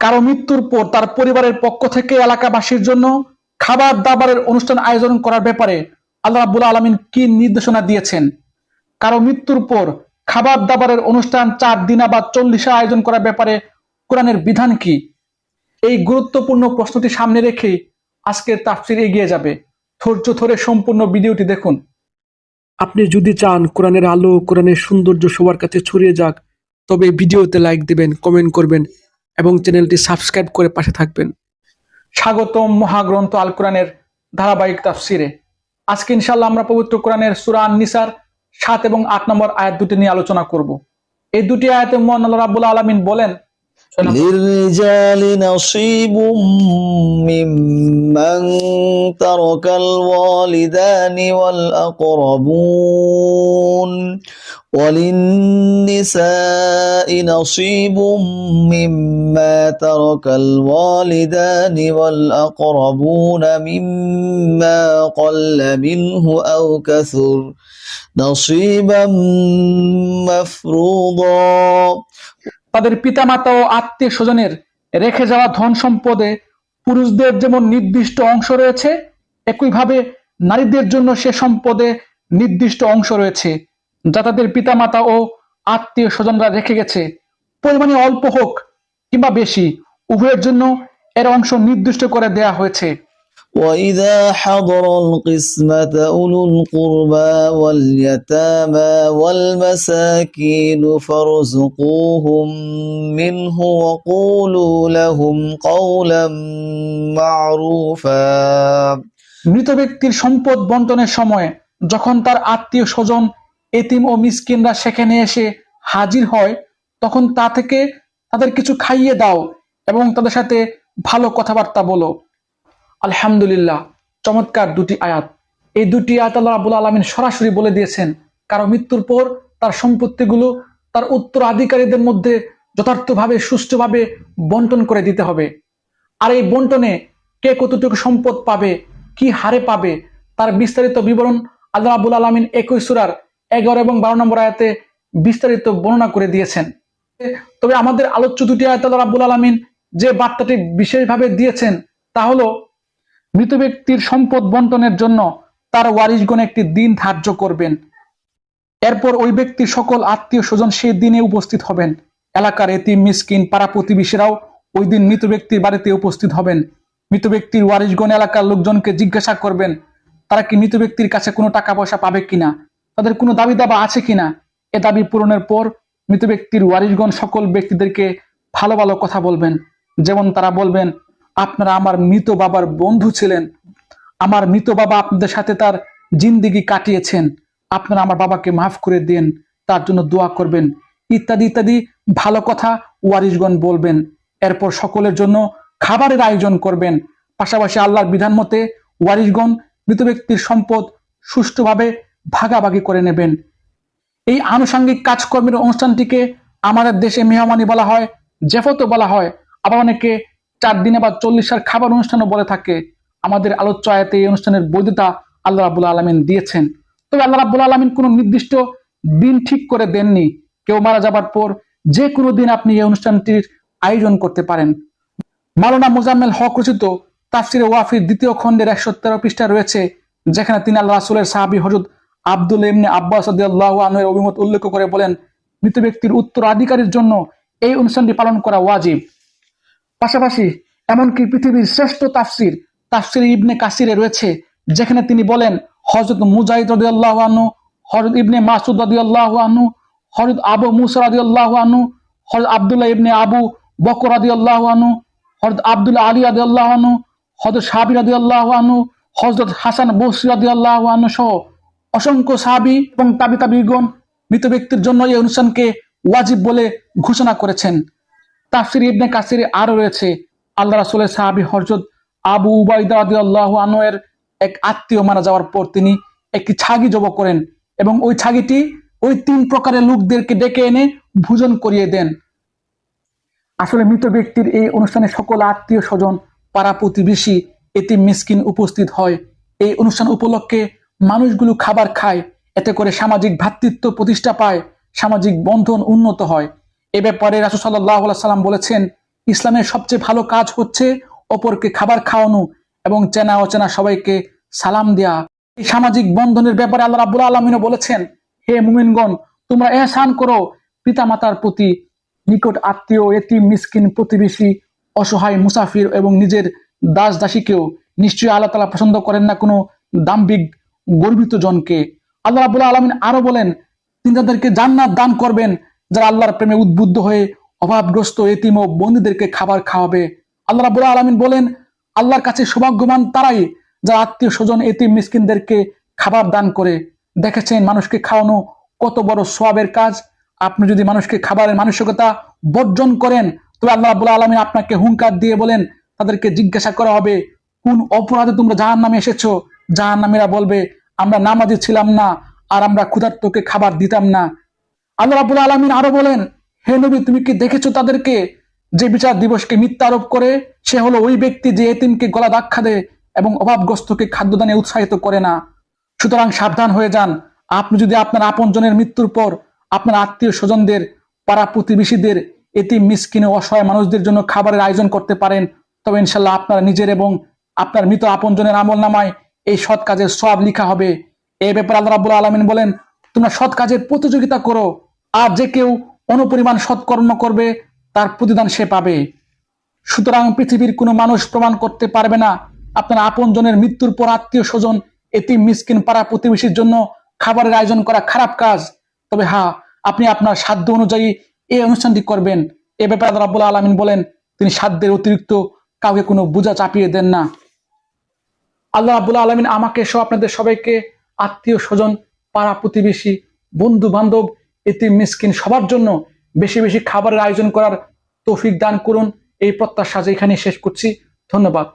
কারও মৃত্যুর পর তার পরিবারের পক্ষ থেকে এলাকাবাসীর জন্য খাবার দাবারের অনুষ্ঠান আয়োজন করার ব্যাপারে আল্লাহ রাব্বুল আলমিন কি নির্দেশনা দিয়েছেন? কারও মৃত্যুর পর খাবার দাবারের অনুষ্ঠান চার দিনা বা চল্লিশে আয়োজন করার ব্যাপারে কোরআনের বিধান কি? এই গুরুত্বপূর্ণ প্রশ্নটি সামনে রেখে আজকের তাফসির এগিয়ে যাবে। ধৈর্য ধরে সম্পূর্ণ ভিডিওটি দেখুন। আপনি যদি চান কোরআনের আলো, কোরআনের সৌন্দর্য সবার কাছে ছড়িয়ে যাক, তবে ভিডিওতে লাইক দিবেন, কমেন্ট করবেন। এবং চ্যানেলটি সাবস্ক্রাইব করে পাশে থাকবেন। স্বাগতম মহাগ্রন্থ আল কোরআনের ধারাবাহিক তাফসিরে। আজকে ইনশাল্লাহ আমরা পবিত্র কোরআনের সুরান নিসার সাত এবং আট নম্বর আয়াত দুটি নিয়ে আলোচনা করব। এই দুটি আয়াতে মোহান আল্লাহ রাবুল আলমিন বলেন للرجال نصيب ممن ترك الوالدان والأقربون وللنساء نصيب مما ترك الوالدان والأقربون مما قل منه أو كثر نصيبا مفروضا তাদের পিতামাতা ও আত্মীয় স্বজনের রেখে যাওয়া ধন সম্পদে পুরুষদের যেমন নির্দিষ্ট অংশ রয়েছে, একইভাবে নারীদের জন্য সে সম্পদে নির্দিষ্ট অংশ রয়েছে, যা তাদের পিতামাতা ও আত্মীয় স্বজনরা রেখে গেছে। পরিমাণে অল্প হোক কিংবা বেশি, উভয়ের জন্য এর অংশ নির্দিষ্ট করে দেয়া হয়েছে। وإذا حضر القسمة أولو القربى واليتامى والمساكين فارزقوهم منه وقولوا لهم قولا معروفا মৃত ব্যক্তির সম্পদ বন্টনের সময় যখন তার আত্মীয় স্বজন এতিম ও মিসকিনরা সেখানে এসে হাজির হয় তখন তা থেকে তাদের কিছু খাইয়ে দাও এবং তাদের সাথে ভালো কথাবার্তা বলো আলহামদুলিল্লাহ, চমৎকার দুটি আয়াত। এই দুটি আয়াত আল্লাহ রাবুল আলমিন সরাসরি বলে দিয়েছেন, কারও মৃত্যুর পর তার সম্পত্তিগুলো তার উত্তরাধিকারীদের মধ্যে যথার্থভাবে, সুষ্ঠুভাবে বন্টন করে দিতে হবে। আর এই বন্টনে কে কতটুকু সম্পদ পাবে, কি হারে পাবে, তার বিস্তারিত বিবরণ আল্লাহ আবুল আলমিন একই সুরার এগারো এবং বারো নম্বর আয়াতে বিস্তারিত বর্ণনা করে দিয়েছেন। তবে আমাদের আলোচ্য দুটি আয়াত আল্লাহ রাবুল আলমিন যে বার্তাটি বিশেষভাবে দিয়েছেন, তা হলো মৃত ব্যক্তির সম্পদ বন্টনের জন্য তার ওয়ারিশগণ একটি দিন ধার্য করবেন। এরপর ওই ব্যক্তির সকল আত্মীয় স্বজন সেই দিনে উপস্থিত হবেন। এলাকার এতিম, মিসকিন, পাড়া প্রতিবেশীরাও ওই দিন মৃত ব্যক্তির বাড়িতে উপস্থিত হবেন। মৃত ব্যক্তির ওয়ারিশগণ এলাকার লোকজনকে জিজ্ঞাসা করবেন, তারা কি মৃত ব্যক্তির কাছে কোনো টাকা পয়সা পাবে কিনা? তাদের কোনো দাবি দাবা আছে কিনা? এ দাবি পূরণের পর মৃত ব্যক্তির ওয়ারিশগণ সকল ব্যক্তিদেরকে ভালো ভালো কথা বলবেন। যেমন তারা বলবেন আপনারা আমার মৃত বাবার বন্ধু ছিলেন। আমার মৃত বাবা আপনাদের সাথে তার জিন্দিগি কাটিয়েছেন। আপনারা আমার বাবাকে মাফ করে দিন, তার জন্য দোয়া করবেন। ইত্যাদি ইত্যাদি ভালো কথা ওয়ারিশগণ বলবেন। এরপর সকলের জন্য খাবারের আয়োজন করবেন। পাশাপাশি আল্লাহর বিধান মতে ওয়ারিশগণ মৃত ব্যক্তির সম্পদ সুষ্ঠুভাবে ভাগাভাগি করে নেবেন। এই আনুষঙ্গিক কাজকর্মের অনুষ্ঠানটিকে আমাদের দেশে মেহমানি বলা হয় জেফত বলা হয়। আবার অনেকে চার দিনে বা চল্লিশের খাবার অনুষ্ঠানও বলে থাকে। আমাদের আলোচ্য আয়াতে এই অনুষ্ঠানের বৈধতা আল্লাহ রাবুল আলমিন দিয়েছেন। তবে আল্লাহ রাবুল আলমিন কোনো নির্দিষ্ট দিন ঠিক করে দেননি। কেউ মারা যাবার পর যে কোনো দিন আপনি এই অনুষ্ঠানটির আয়োজন করতে পারেন। মাওলানা মোজাম্মেল হক রচিত তাফসির ওয়াফির দ্বিতীয় খণ্ডের একশো তেরো পৃষ্ঠা রয়েছে, যেখানে তিনি আল্লাহ রাসুলের সাহাবি হজরত আব্দুল ইমনে আব্বাস অভিমত উল্লেখ করে বলেন, মৃত ব্যক্তির উত্তরাধিকারীর জন্য এই অনুষ্ঠানটি পালন করা ওয়াজিব। পাশাপাশি এমনকি পৃথিবীর শ্রেষ্ঠ তাফসির তাফসির ইবনে কাসিরে রয়েছে, যেখানে তিনি বলেন হজরত মুজাহিদ রদি আল্লাহ আনু হরত ইবনে মাসুদ রদি আল্লাহ আনু হরত আবু মুসা রদি আল্লাহ আনু হরত আবদুল্লাহ ইবনে আবু বকর রদি আল্লাহ আনু হরত আবদুল্লাহ আলী রদি আল্লাহ আনু হজরত সাহাবি রদি আল্লাহ আনু হজরত হাসান বসরি রদি আল্লাহ আনু সহ অসংখ্য সাহাবি এবং তাবি তাবিগণ মৃত ব্যক্তির জন্য এই অনুষ্ঠানকে ওয়াজিব বলে ঘোষণা করেছেন। তাফসির ইবনে কাসির আরও রয়েছে। আল্লাহ রাসুলের সাহাবি হরজত আবু উবাইদা আল্লাহ আনোয়ের এক আত্মীয় মারা যাওয়ার পর তিনি একটি ছাগি জব করেন এবং ওই ছাগিটি ওই তিন প্রকারের লোকদেরকে ডেকে এনে ভোজন করিয়ে দেন। আসলে মৃত ব্যক্তির এই অনুষ্ঠানে সকল আত্মীয় স্বজন, পাড়া প্রতিবেশী এটি মিসকিন উপস্থিত হয়। এই অনুষ্ঠান উপলক্ষে মানুষগুলো খাবার খায়, এতে করে সামাজিক ভ্রাতৃত্ব প্রতিষ্ঠা পায়, সামাজিক বন্ধন উন্নত হয়। এ ব্যাপারে রাসুল সাল্লাহ সাল্লাম বলেছেন, ইসলামের সবচেয়ে ভালো কাজ হচ্ছে অপরকে খাবার খাওয়ানো এবং চেনা অচেনা সবাইকে সালাম দেয়া। এই সামাজিক বন্ধনের ব্যাপারে আল্লাহ রাবুল আলমিনও বলেছেন, হে মুমিনগণ, তোমরা এহসান করো। পিতামাতার প্রতি নিকট আত্মীয়, এতিম, মিসকিন, প্রতিবেশী, অসহায়, মুসাফির এবং নিজের দাস দাসীকেও নিশ্চয়ই আল্লাহ তালা পছন্দ করেন না কোনো দাম্ভিক, গর্বিত জনকে। আল্লাহ রাবুল আলমিন আরও বলেন তিনি তাদেরকে জান্নাত দান করবেন। যারা আল্লাহর প্রেমে উদ্বুদ্ধ হয়ে অভাবগ্রস্ত এতিম ও বন্দীদেরকে খাবার খাওয়াবে, আল্লাহ রাবুল আলমিন বলেন, আল্লাহর কাছে সৌভাগ্যবান তারাই যারা আত্মীয় স্বজন এতিম মিসকিনদেরকে খাবার দান করে। দেখেছেন মানুষকে খাওয়ানো কত বড় সোয়াবের কাজ। আপনি যদি মানুষকে খাবারের মানসিকতা বর্জন করেন, তবে আল্লাহ রাবুল আলমিন আপনাকে হুঙ্কার দিয়ে বলেন, তাদেরকে জিজ্ঞাসা করা হবে, কোন অপরাধে তোমরা জাহান নামে এসেছ? জাহান নামেরা বলবে, আমরা নামাজি ছিলাম না, আর আমরা ক্ষুধার্তকে খাবার দিতাম না। আল্লাহ রাবুল আলমিন আরও বলেন, হে নবী, তুমি কি দেখেছ তাদেরকে? যে বিচার দিবসকে মিথ্যা আরোপ করে, সে হলো ওই ব্যক্তি যে এতিমকে গলা দাক্ষা দেয় এবং অভাবগ্রস্তকে খাদ্যদানে উৎসাহিত করে না। সুতরাং সাবধান হয়ে যান। আপনি যদি আপনার আপনজনের মৃত্যুর পর আপনার আত্মীয় স্বজনদের পাড়া প্রতিবেশীদের, এতিম, মিসকিন ও অসহায় মানুষদের জন্য খাবারের আয়োজন করতে পারেন, তবে ইনশাল্লাহ আপনার নিজের এবং আপনার মৃত আপনজনের আমল নামায় এই সৎ কাজের সব লিখা হবে। এ ব্যাপারে আল্লাহ রাবুল আলমিন বলেন, তোমরা সৎ কাজের প্রতিযোগিতা করো আর যে কেউ অনুপরিমাণ সৎকর্ম করবে, তার প্রতিদান সে পাবে। সুতরাং পৃথিবীর কোনো মানুষ প্রমাণ করতে পারবে না, আপনার আপনজনের মৃত্যুর পর আত্মীয় স্বজন এটি মিসকিন, পাড়া প্রতিবেশীর জন্য খাবারের আয়োজন করা খারাপ কাজ। তবে হ্যাঁ আপনি আপনার সাধ্য অনুযায়ী এই অনুষ্ঠানটি করবেন। এ ব্যাপারে রাব্বুল আলমিন বলেন, তিনি সাধ্যের অতিরিক্ত কাউকে কোনো বোঝা চাপিয়ে দেন না। আল্লাহ রাবুল আলমিন আমাকে সহ আপনাদের সবাইকে আত্মীয় স্বজন, পাড়া প্রতিবেশী বন্ধু বান্ধব এতে মিসকিন সবার জন্য বেশি বেশি খাবারের আয়োজন করার তৌফিক দান করুন। এই প্রত্যাশা এখানে শেষ করছি। ধন্যবাদ।